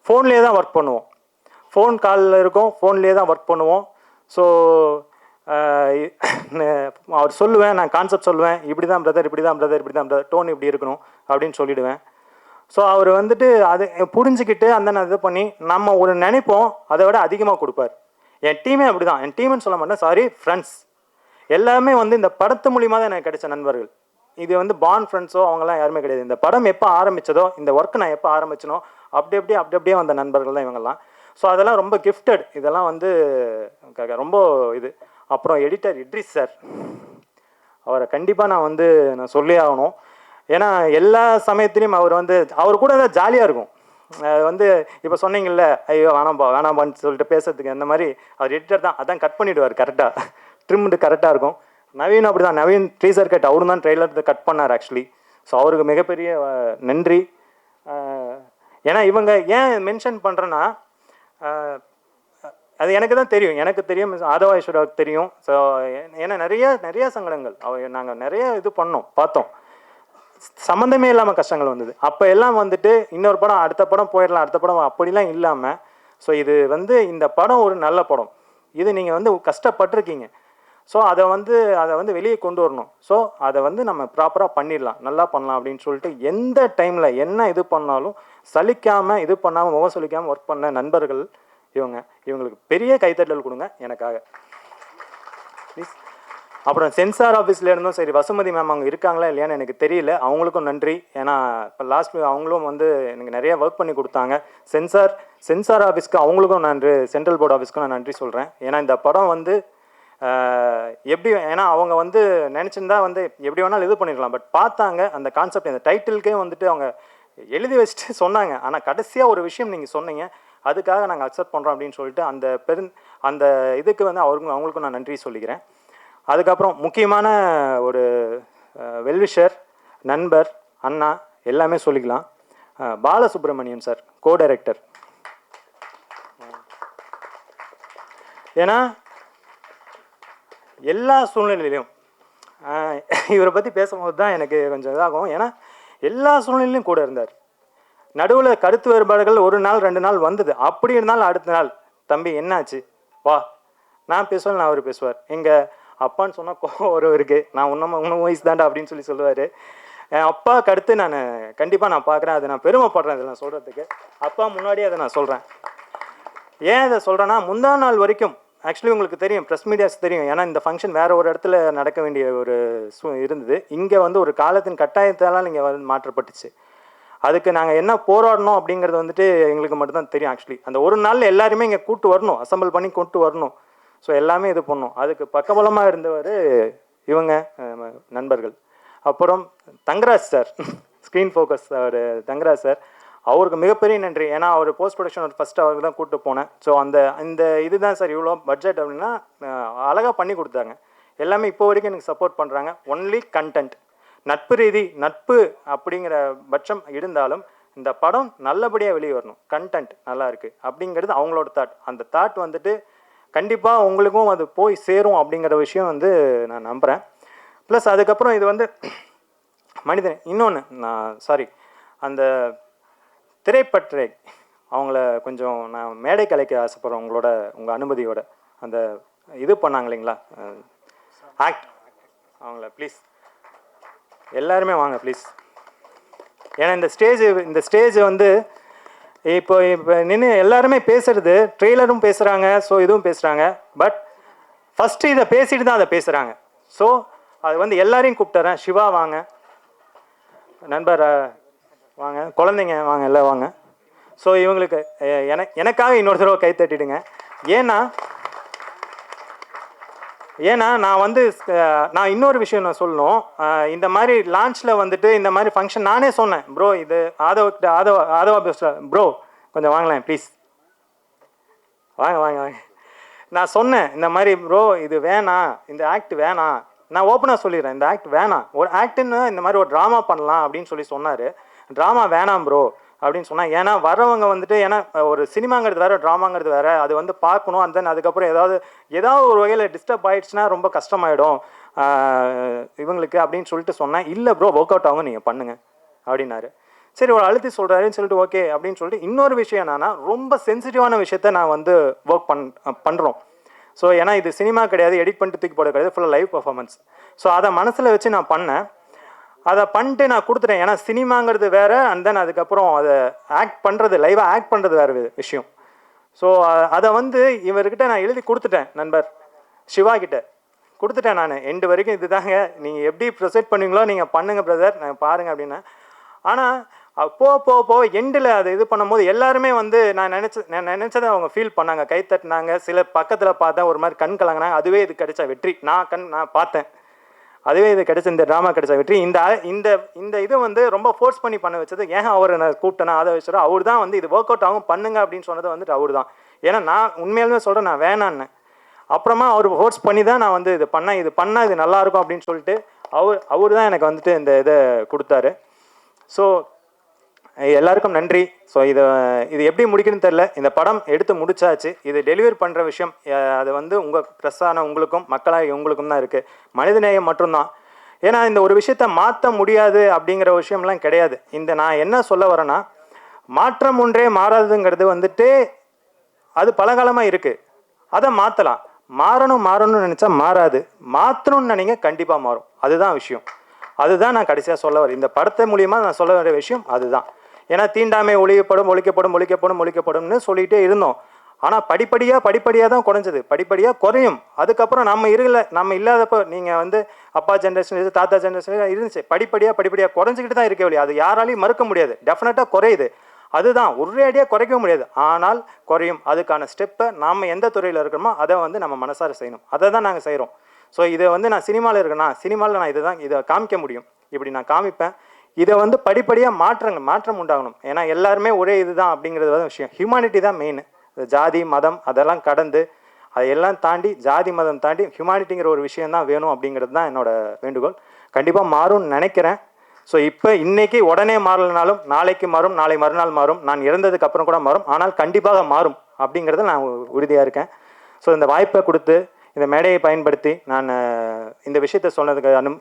ஃபோன்லேயே தான் ஒர்க் பண்ணுவோம். ஃபோன் காலில் இருக்கோம் ஃபோன்லேயே தான் ஒர்க் பண்ணுவோம். ஸோ அவர் சொல்லுவேன் நான் கான்செப்ட் சொல்லுவேன். இப்படி தான் பிரதர் இப்படி தான் பிரதர் இப்படி தான் பிரதர் டோன் இப்படி இருக்கணும் அப்படின்னு சொல்லிடுவேன். ஸோ அவர் வந்துட்டு அதை புரிஞ்சுக்கிட்டு அந்த இது பண்ணி நம்ம ஒரு நினைப்போம் அதை விட அதிகமாக கொடுப்பார். என் டீமே அப்படி தான் என் டீம்னு சொல்ல மாட்டேன் சாரி ஃப்ரெண்ட்ஸ் எல்லாமே வந்து இந்த படத்து மூலியமாக தான் எனக்கு கிடைச்ச நண்பர்கள். இது வந்து பான் ஃப்ரெண்ட்ஸோ அவங்கலாம் யாருமே கிடையாது. இந்த படம் எப்போ ஆரம்பித்ததோ இந்த ஒர்க் நான் எப்போ ஆரம்பிச்சனோ அப்படி அப்படியே அப்படி அப்படியே வந்த நண்பர்கள் தான் இவங்கெல்லாம். ஸோ அதெல்லாம் ரொம்ப கிஃப்டட் இதெல்லாம் வந்து க- ரொம்ப இது. அப்புறம் எடிட்டர் இட்ரிஸ் சார் அவரை கண்டிப்பாக நான் வந்து நான் சொல்லி ஆகணும். ஏன்னா எல்லா சமயத்துலேயும் அவர் வந்து அவர் கூட தான் ஜாலியாக இருக்கும். அது வந்து இப்போ சொன்னீங்கல்ல ஐயோ வேணாம்பா வேணாம்பான்னு சொல்லிட்டு பேசுறதுக்கு அந்த மாதிரி அவர் எடிட்டர் தான். அதான் கட் பண்ணிவிடுவார் கரெக்டாக ட்ரிம்டு கரெக்டாக இருக்கும். நவீன் அப்படி தான் நவீன் ட்ரீசர் கட் அவரும் தான் ட்ரெய்லர் கட் பண்ணார் ஆக்சுவலி ஸோ அவருக்கு மிகப்பெரிய நன்றி. ஏன்னா இவங்க ஏன் மென்ஷன் பண்ணுறேன்னா அது எனக்கு தான் தெரியும். எனக்கு தெரியும் ஆதவா ஐஸ்வர்யாவுக்கு தெரியும். ஸோ ஏன்னா நிறைய நிறைய சங்கடங்கள். அவ நாங்கள் நிறைய இது பண்ணோம் பார்த்தோம். சம்மந்தமே இல்லாமல் கஷ்டங்கள் வந்தது. அப்போ எல்லாம் வந்துட்டு இன்னொரு படம் அடுத்த படம் போயிடலாம் அடுத்த படம் அப்படிலாம் இல்லாமல் ஸோ இது வந்து இந்த படம் ஒரு நல்ல படம். இது நீங்கள் வந்து கஷ்டப்பட்டிருக்கீங்க. ஸோ அதை வந்து அதை வந்து வெளியே கொண்டு வரணும். ஸோ அதை வந்து நம்ம ப்ராப்பராக பண்ணிடலாம். நல்லா பண்ணலாம் அப்படின்னு சொல்லிட்டு எந்த டைமில் என்ன இது பண்ணாலும் சலிக்காமல் இது பண்ணாமல் முகம் சலிக்காமல் ஒர்க் பண்ண நண்பர்கள் இவங்க இவங்களுக்கு பெரிய கைத்தட்டல் கொடுங்க எனக்காக. ப்ளீஸ் அப்புறம் சென்சார் ஆஃபீஸில் இருந்தும் சரி வசுமதி மேம் அவங்க இருக்காங்களா இல்லையான்னு எனக்கு தெரியல. அவங்களுக்கும் நன்றி. ஏன்னா இப்போ லாஸ்ட் அவங்களும் வந்து எனக்கு நிறைய ஒர்க் பண்ணி கொடுத்தாங்க. சென்சார் சென்சார் ஆஃபீஸ்க்கு அவங்களுக்கும் நன்றி. சென்ட்ரல் போர்டு ஆஃபீஸ்க்கும் நான் நன்றி சொல்கிறேன் ஏன்னா இந்த படம் வந்து எப்படி ஏன்னா அவங்க வந்து நினச்சிருந்தா வந்து எப்படி வேணாலும் இது பண்ணிருக்கலாம். பட் பார்த்தாங்க அந்த கான்செப்ட் அந்த டைட்டிலுக்கே வந்துட்டு அவங்க எழுதி வச்சுட்டு சொன்னாங்க. ஆனால் கடைசியாக ஒரு விஷயம் நீங்கள் சொன்னீங்க அதுக்காக நாங்கள் அக்செப்ட் பண்ணுறோம் அப்படின்னு சொல்லிட்டு அந்த பெரு அந்த இதுக்கு வந்து அவருக்கும் அவங்களுக்கும் நான் நன்றி சொல்லிக்கிறேன். அதுக்கப்புறம் முக்கியமான ஒரு வெல்விஷர் நண்பர் அண்ணா எல்லாமே சொல்லிக்கலாம். பாலசுப்ரமணியம் சார் கோ டைரக்டர் ஏன்னா எல்லா சூழ்நிலையிலையும் இவரை பற்றி பேசும்போது தான் எனக்கு கொஞ்சம் இதாகும். ஏன்னா எல்லா சூழ்நிலையிலும் கூட இருந்தார். நடுவில் கருத்து வேறுபாடுகள் ஒரு நாள் ரெண்டு நாள் வந்தது. அப்படி இருந்தாலும் அடுத்த நாள் தம்பி என்னாச்சு? வா. நான் பேசுவேன் நான் அவர் பேசுவார். எங்கள் அப்பான்னு சொன்னால் கோவம் ஒரு இருக்குது நான் இன்னும் இன்னும் வயசு தாண்டா அப்படின்னு சொல்லி சொல்லுவார். என் அப்பாவுக்கு அடுத்து நான் கண்டிப்பாக நான் பார்க்குறேன் அதை நான் பெருமைப்படுறேன் இதை நான் சொல்கிறதுக்கு அப்பா முன்னாடியே அதை நான் சொல்கிறேன் ஏன் இதை சொல்கிறேன்னா முந்தா நாள் வரைக்கும் ஆக்சுவலி உங்களுக்கு தெரியும் ப்ரெஸ் மீடியாஸ் தெரியும். ஏன்னா இந்த ஃபங்க்ஷன் வேற ஒரு இடத்துல நடக்க வேண்டிய ஒரு சூ இருந்தது. இங்கே வந்து ஒரு காலத்தின் கட்டாயத்தால் இங்கே வந்து மாற்றப்பட்டுச்சு. அதுக்கு நாங்கள் என்ன போராடணும் அப்படிங்கிறது வந்துட்டு எங்களுக்கு மட்டும்தான் தெரியும் ஆக்சுவலி அந்த ஒரு நாளில் எல்லாருமே இங்கே கூட்டு வரணும். அசம்பிள் பண்ணி கூட்டு வரணும். ஸோ எல்லாமே இது பண்ணும் அதுக்கு பக்கபலமாக இருந்தவர் இவங்க நண்பர்கள். அப்புறம் தங்கராஜ் சார். ஸ்க்ரீன் ஃபோக்கஸ் அவர் தங்கராஜ் சார். அவருக்கு மிகப்பெரிய நன்றி. ஏன்னா அவர் போஸ்ட் ப்ரொடக்ஷன் ஃபஸ்ட்டு அவருக்கு தான் கூப்பிட்டு போனேன். ஸோ அந்த இந்த இதுதான் சார் இவ்வளோ பட்ஜெட் அப்படின்னா அழகாக பண்ணி கொடுத்தாங்க. எல்லாமே இப்போ வரைக்கும் எனக்கு சப்போர்ட் பண்ணுறாங்க ஒன்லி கண்டென்ட் நட்பு ரீதி நட்பு அப்படிங்கிற பட்சம் இருந்தாலும் இந்த படம் நல்லபடியாக வெளியே வரணும். கண்டென்ட் நல்லா இருக்குது அப்படிங்கிறது அவங்களோட தாட் அந்த தாட் வந்துட்டு கண்டிப்பாக உங்களுக்கும் அது போய் சேரும் அப்படிங்கிற விஷயம் வந்து நான் நம்புகிறேன் ப்ளஸ் அதுக்கப்புறம் இது வந்து மனிதன் இன்னொன்று நான் சாரி அந்த திரைப்பற்றை அவங்கள கொஞ்சம் நான் மேடை கலைக்க ஆசைப்படுறேன் உங்களோட உங்கள் அனுமதியோட அந்த இது பண்ணாங்க இல்லைங்களா? ஆக்ட் அவங்கள ப்ளீஸ் எல்லாருமே வாங்க ப்ளீஸ் ஏன்னா இந்த ஸ்டேஜ் இந்த ஸ்டேஜ் வந்து இப்போ இப்போ நின்று எல்லாருமே பேசுறது ட்ரெய்லரும் பேசுகிறாங்க ஸோ இதுவும் பேசுகிறாங்க பட் ஃபஸ்ட்டு இதை பேசிட்டு தான் அதை பேசுகிறாங்க ஸோ அது வந்து எல்லாரையும் கூப்பிட்டுறேன். சிவா வாங்க. நண்பர் வாங்க குழந்தைங்க வாங்க எல்லாம் வாங்க. ஸோ இவங்களுக்கு என எனக்காக இன்னொரு தடவை கை தட்டிடுங்க. ஏன்னா ஏன்னா நான் வந்து நான் இன்னொரு விஷயம் நான் சொல்லணும். இந்த மாதிரி லான்ச்சில் வந்துட்டு இந்த மாதிரி ஃபங்க்ஷன் நானே சொன்னேன். ப்ரோ இது ஆதவ ஆதவ ஆதவா பேசுகிறேன் ப்ரோ கொஞ்சம் வாங்கலாம் ப்ளீஸ் வாங்க வாங்க வாங்க. நான் சொன்னேன் இந்த மாதிரி ப்ரோ இது வேணாம் இந்த ஆக்ட் வேணாம் நான் ஓப்பனாக சொல்லிடுறேன் இந்த ஆக்ட் வேணாம் ஒரு ஆக்டுன்னு இந்த மாதிரி ஒரு ட்ராமா பண்ணலாம் அப்படின்னு சொல்லி சொன்னார். ட்ராமா வேணாம் ப்ரோ அப்படின்னு சொன்னால் ஏன்னா வரவங்க வந்துட்டு ஏன்னா ஒரு சினிமாங்கிறது வேறு ட்ராமாங்கிறது வேற அது வந்து பார்க்கணும் அந்த தென் அதுக்கப்புறம் ஏதாவது ஏதாவது ஒரு வகையில் டிஸ்டர்ப் ஆயிடுச்சுன்னா ரொம்ப கஷ்டமாயிடும். இவங்களுக்கு அப்படின்னு சொல்லிட்டு சொன்னேன் இல்லை ப்ரோ ஒர்க் அவுட் ஆகும் நீங்கள் பண்ணுங்க அப்படின்னாரு. சரி ஒரு அழுத்தி சொல்கிறாருன்னு சொல்லிட்டு ஓகே அப்படின்னு சொல்லிட்டு இன்னொரு விஷயம் என்னன்னா ரொம்ப சென்சிட்டிவான விஷயத்த நான் வந்து ஒர்க் பண் பண்ணுறோம் ஸோ ஏன்னா இது சினிமா கிடையாது எடிட் பண்ணிட்டு தூக்கி போட கிடையாது ஃபுல்லாக லைவ் பர்ஃபார்மன்ஸ் ஸோ அதை மனசில் வச்சு நான் பண்ணேன். அதை பண்ணிட்டு நான் கொடுத்துட்டேன். ஏன்னா சினிமாங்கிறது வேறு அண்ட் தென் அதுக்கப்புறம் அதை ஆக்ட் பண்ணுறது லைவாக ஆக்ட் பண்ணுறது வேறு விஷயம். ஸோ அதை வந்து இவர்கிட்ட நான் எழுதி கொடுத்துட்டேன் நண்பர். சிவா கிட்ட. கொடுத்துட்டேன் நான். எண்டு வரைக்கும் இதுதாங்க. நீங்கள் எப்படி ப்ரொசைட் பண்ணுவீங்களோ நீங்கள் பண்ணுங்கள் பிரதர் நான் பாருங்கள் அப்படின்னு. ஆனால் போக போக போக எண்டில் அது இது பண்ணும்போது எல்லாருமே வந்து நான் நினச்ச நான் நினச்சதை அவங்க ஃபீல் பண்ணாங்க. கை தட்டினாங்க. சில பக்கத்தில் பார்த்தேன் ஒரு மாதிரி கண் கலங்கினாங்க. அதுவே இது கிடைச்ச வெற்றி. நான் கண் நான் பார்த்தேன். அதுவே இது கிடைச்ச இந்த ட்ராமா கிடைச்ச வெற்றி. இந்த இந்த இந்த இது வந்து ரொம்ப ஃபோர்ஸ் பண்ணி பண்ண வச்சது. ஏன் அவரை நான் கூப்பிட்டேனா அதை வச்சுரோ அவர் தான் வந்து இது ஒர்க் அவுட் ஆகும் பண்ணுங்க அப்படின்னு சொன்னது வந்துட்டு அவர் தான் ஏன்னா நான் உண்மையாலுமே சொல்கிறேன் நான் வேணான்னு. அப்புறமா அவர் ஃபோர்ஸ் பண்ணி தான் நான் வந்து இது பண்ணேன். இது பண்ணால் இது நல்லாயிருக்கும் அப்படின்னு சொல்லிட்டு அவர் அவர் தான் எனக்கு வந்துட்டு இந்த இதை கொடுத்தாரு. ஸோ எல்லாருக்கும் நன்றி. ஸோ இதை இது எப்படி முடிக்கணும்னு தெரில இந்த படம் எடுத்து முடிச்சாச்சு. இது டெலிவரி பண்ணுற விஷயம் அது வந்து உங்கள் ப்ரெஸ்ஸான உங்களுக்கும் மக்களாக உங்களுக்கும் தான் இருக்குது மனிதநேயம் மட்டும்தான். ஏன்னா இந்த ஒரு விஷயத்த மாற்ற முடியாது அப்படிங்கிற விஷயம்லாம் கிடையாது. இந்த நான் என்ன சொல்ல வரேன்னா மாற்றம் ஒன்றே மாறாதுங்கிறது வந்துட்டு அது பலகாலமாக இருக்குது அதை மாற்றலாம் மாறணும் மாறணும்னு நினச்சா மாறாது. மாற்றணும்னு நினைங்க கண்டிப்பாக மாறும். அதுதான் விஷயம். அதுதான் நான் கடைசியாக சொல்ல வரேன். இந்த படத்தை மூலியமாக நான் சொல்ல வேண்டிய விஷயம் அதுதான். ஏன்னா தீண்டாமை ஒழிக்கப்படும் ஒழிக்கப்படும் ஒழிக்கப்படும் ஒழிக்கப்படும்னு சொல்லிகிட்டே இருந்தோம். ஆனால் படிப்படியாக படிப்படியாக தான் குறைஞ்சது. படிப்படியாக குறையும். அதுக்கப்புறம் நம்ம இருக்கல நம்ம இல்லாதப்போ நீங்கள் வந்து அப்பா ஜென்ரேஷன் தாத்தா ஜென்ரேஷன் இருந்துச்சு. படிப்படியாக படிப்படியாக குறைஞ்சிக்கிட்டு தான் இருக்க வழி அது யாராலையும் மறுக்க முடியாது. டெஃபினட்டாக குறையுது. அதுதான் ஒரேடியாக குறைக்க முடியாது. ஆனால் குறையும். அதுக்கான ஸ்டெப்பை நாம் எந்த துறையில் இருக்கிறோமோ அதை வந்து நம்ம மனசார செய்யணும். அதை தான் நாங்கள் செய்கிறோம் ஸோ இதை வந்து நான் சினிமாவில் இருக்கேன்னா சினிமாவில் நான் இதை தான் இதை காமிக்க முடியும். இப்படி நான் காமிப்பேன். இதை வந்து படிப்படியாக மாற்றங்க மாற்றம் உண்டாகணும். ஏன்னா எல்லாருமே ஒரே இதுதான் அப்படிங்கிறது வந்து விஷயம். ஹியூமானிட்டி தான் மெயின் ஜாதி மதம் அதெல்லாம் கடந்து அதையெல்லாம் தாண்டி ஜாதி மதம் தாண்டி ஹியூமானிட்டிங்கிற ஒரு விஷயம் தான் வேணும் அப்படிங்கிறது தான் என்னோட வேண்டுகோள். கண்டிப்பாக மாறும்னு நினைக்கிறேன். ஸோ இப்போ இன்னைக்கு உடனே மாறலனாலும் நாளைக்கு மாறும் நாளை மறுநாள் மாறும் நான் இறந்ததுக்கு அப்புறம் கூட மாறும் ஆனால் கண்டிப்பாக மாறும் அப்படிங்கிறத நான் உறுதியாக இருக்கேன். ஸோ இந்த வாய்ப்பை கொடுத்து இந்த மேடையை பயன்படுத்தி நான் இந்த விஷயத்தை சொன்னதுக்கு அனு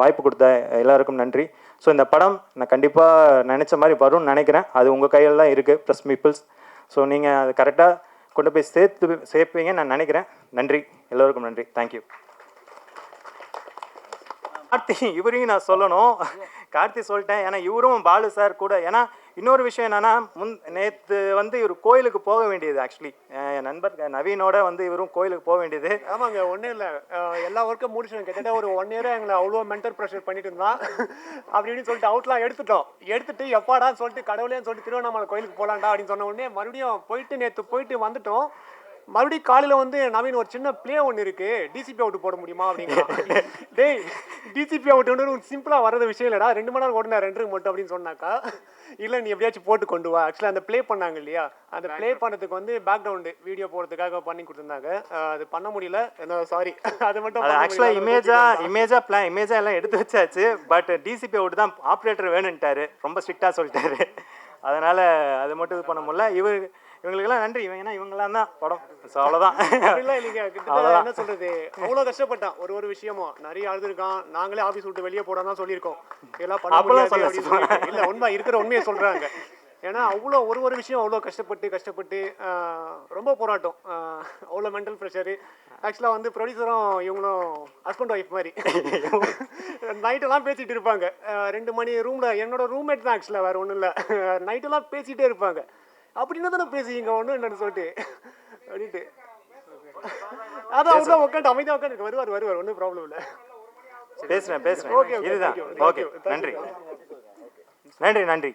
வாய்ப்பு கொடுத்த எல்லாருக்கும் நன்றி. ஸோ இந்த படம் நான் கண்டிப்பாக நினச்ச மாதிரி வரும்னு நினைக்கிறேன். அது உங்கள் கையில் தான் இருக்குது ப்ளஸ் பீப்புள்ஸ் ஸோ நீங்கள் அது கரெக்டாக கொண்டு போய் சேர்த்து சேர்ப்பீங்கன்னு நான் நினைக்கிறேன். நன்றி. எல்லோருக்கும் நன்றி. தேங்க்யூ கார்த்தி இவரையும் நான் சொல்லணும். கார்த்தி சொல்லிட்டேன். ஏன்னா இவரும் பாலு சார் கூட. ஏன்னா இன்னொரு விஷயம் என்னென்னா முன் நேற்று வந்து இவர் கோயிலுக்கு போக வேண்டியது ஆக்சுவலி என் நண்பர் நவீனோட வந்து இவரும் கோயிலுக்கு போக வேண்டியது. ஆமாங்க ஒன்றும் இல்லை. எல்லா ஒர்க்கும் முடிச்சிடும் கிட்டத்தட்ட ஒரு ஒன் இயராக எங்களை அவ்வளோ மென்டல் ப்ரெஷர் பண்ணிட்டு இருந்தான். அப்படின்னு சொல்லிட்டு அவுட்லாம் எடுத்துட்டோம். எடுத்துட்டு எப்பாடான்னு சொல்லிட்டு கடவுளேன்னு சொல்லிட்டு திருவண்ணாமலை கோயிலுக்கு போகலான்டா அப்படின்னு சொன்ன உடனே மறுபடியும் போயிட்டு நேற்று போயிட்டு வந்துட்டோம். மறுபடியும் காலையில் வந்து நவீன் ஒரு சின்ன பிளே ஒன்று இருக்கு. டிசிபி அவுட் போட முடியுமா அப்படின்னா டேய் டிசிபி அவுட் சிம்பிளாக வர்றது விஷயம் இல்லைடா. ரெண்டு மணி நேரம் ஓடினா ரெண்டு மட்டும் அப்படின்னு சொன்னாக்கா. இல்லை நீ எப்படியாச்சும் போட்டு கொண்டு வா. ஆக்சுவலாக அந்த ப்ளே பண்ணாங்க இல்லையா? அந்த ப்ளே பண்ணதுக்கு வந்து பேக்ரவுண்டு வீடியோ போடுறதுக்காக பண்ணி கொடுத்துருந்தாங்க. அது பண்ண முடியல. சாரி அது மட்டும் ஆக்சுவலாக. இமேஜா இமேஜா பிளான் இமேஜா எல்லாம் எடுத்து வச்சாச்சு. பட் டிசிபி அவுட் தான் ஆப்ரேட்டர் வேணுன்ட்டாரு ரொம்ப ஸ்ட்ரிக்டாக சொல்லிட்டாரு. அதனால அது மட்டும் இது பண்ண முடியல. இவர் இவங்களுக்கெல்லாம் நன்றி. இவங்க ஏன்னா இவங்கெல்லாம் தான் படம். ஸோ அவ்வளோதான். என்ன சொல்றது? அவ்வளோ கஷ்டப்பட்டான். ஒரு ஒரு விஷயமும். நிறைய அழுதுருக்கான். நாங்களே ஆஃபீஸ் விட்டு வெளியே போடாம தான் சொல்லியிருக்கோம். இதெல்லாம் பண்ண. இல்ல உண்மை இருக்கிற உண்மையை சொல்றாங்க. ஏன்னா அவ்வளோ ஒரு ஒரு விஷயம் அவ்வளோ கஷ்டப்பட்டு கஷ்டப்பட்டு ரொம்ப போராட்டம். அவ்வளோ மென்டல் ப்ரெஷரு ஆக்சுவலாக வந்து ப்ரொடியூசரும் இவங்களும் ஹஸ்பண்ட் ஒய்ஃப் மாதிரி. நைட்டெல்லாம் பேசிட்டு இருப்பாங்க. ரெண்டு மணி ரூமில் என்னோட ரூம்மேட் தான் ஆக்சுவலாக வேறு ஒன்றும் இல்லை. நைட்டெல்லாம் பேசிகிட்டே இருப்பாங்க. அப்படின்னா தானே பேசுவீங்க ஒன்றும் என்னன்னு சொல்லிட்டு. அப்படின்ட்டு. அதான் உள்ள உட்காந்து அமைதியாக உட்காந்து வருவார் வருவார். ஒன்றும் ப்ராப்ளம் இல்லை. பேசுகிறேன் பேசுகிறேன் okay, இதுதான். ஓகே. நன்றி. நன்றி நன்றி.